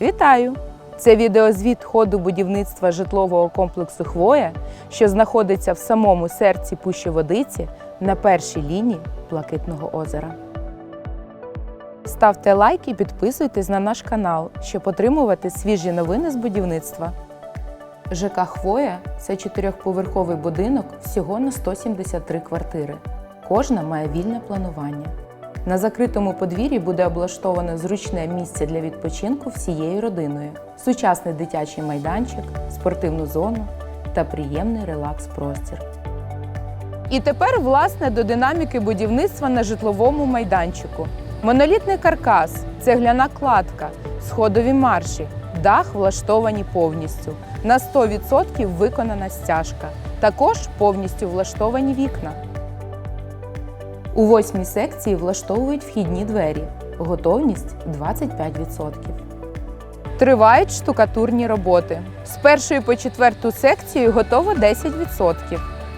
Вітаю! Це відеозвіт ходу будівництва житлового комплексу Хвоя, що знаходиться в самому серці Пущі Водиці на першій лінії Блакитного озера. Ставте лайк і підписуйтесь на наш канал, щоб отримувати свіжі новини з будівництва. ЖК Хвоя це чотирьохповерховий будинок всього на 173 квартири. Кожна має вільне планування. На закритому подвір'ї буде облаштовано зручне місце для відпочинку всією родиною, сучасний дитячий майданчик, спортивну зону та приємний релакс-простір. І тепер, власне, до динаміки будівництва на житловому майданчику. Монолітний каркас, цегляна кладка, сходові марші, дах влаштовані повністю. На 100% виконана стяжка. Також повністю влаштовані вікна. У восьмій секції влаштовують вхідні двері. Готовність 25%. Тривають штукатурні роботи. З першої по четверту секцію готово 10%.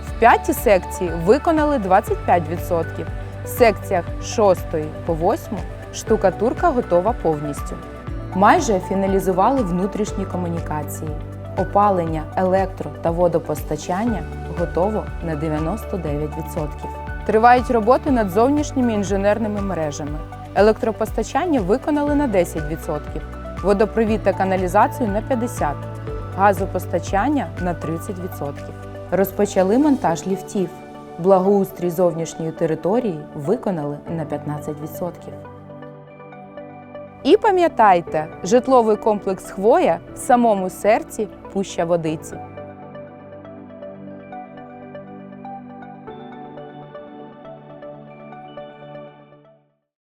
В п'ятій секції виконали 25%. В секціях з 6 по 8 штукатурка готова повністю. Майже фіналізували внутрішні комунікації. Опалення, електро та водопостачання готово на 99%. Тривають роботи над зовнішніми інженерними мережами. Електропостачання виконали на 10%, водопровід та каналізацію на 50%, газопостачання на 30%. Розпочали монтаж ліфтів. Благоустрій зовнішньої території виконали на 15%. І пам'ятайте, житловий комплекс Хвоя в самому серці Пуща Водиці.